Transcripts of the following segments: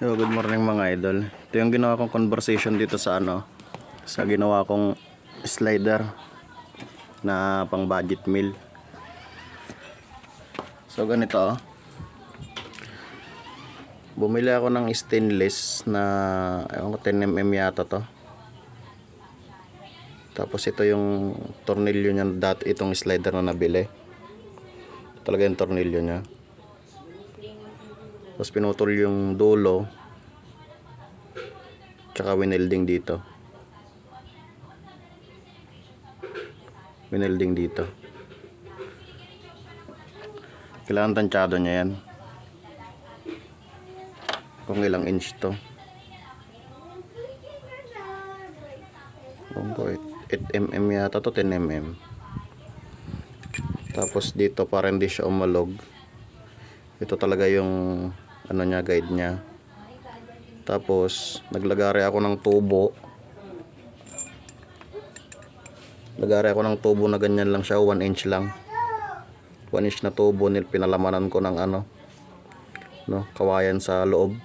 Yo, good morning mga idol. Ito yung ginawa kong conversation dito sa ano, sa ginawa kong slider na pang budget meal. So ganito oh. Bumili ako ng stainless na ewan ko 10mm yata to. Tapos ito yung tornilyo niya dati itong slider na nabili. Talaga yung tornilyo niya. Tapos pinutol yung dulo. Tsaka winelding dito. Winelding dito. Kailangan tansyado niya yan. Kung ilang inch to. Kung ko 8mm yata to 10mm. Tapos dito para hindi siya umalog. Ito talaga yung ano niya guide niya. Tapos naglagari ako ng tubo. Lagari ako ng tubo na ganyan lang siya, 1 inch lang. 1 inch na tubo nil pinalamanan ko ng ano no, kawayan sa loob.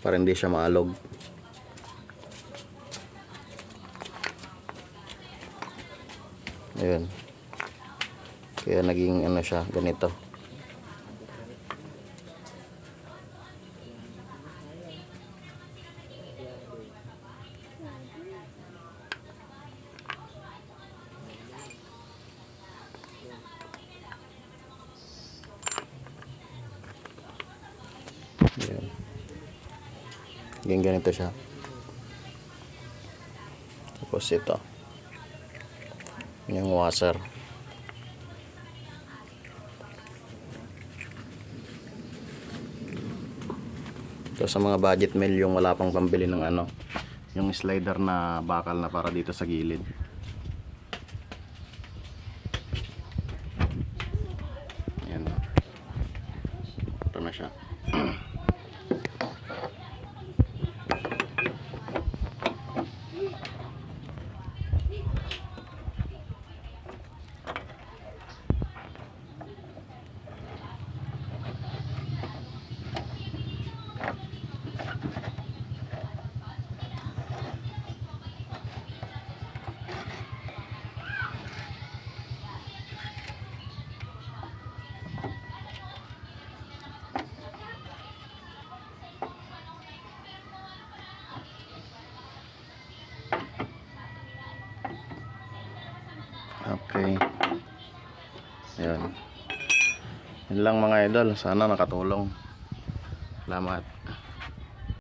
Para hindi siya maalog. Ayun. Kaya naging ano siya, ganito. Ayan. Ganyan ganito siya. Tapos ito. Yung washer. Ito sa mga budget meal yung wala pang pambili ng ano. Yung slider na bakal na para dito sa gilid. Ayan. Ito na siya. Okay. Ayan. Yun lang mga idol. Sana nakatulong. Salamat.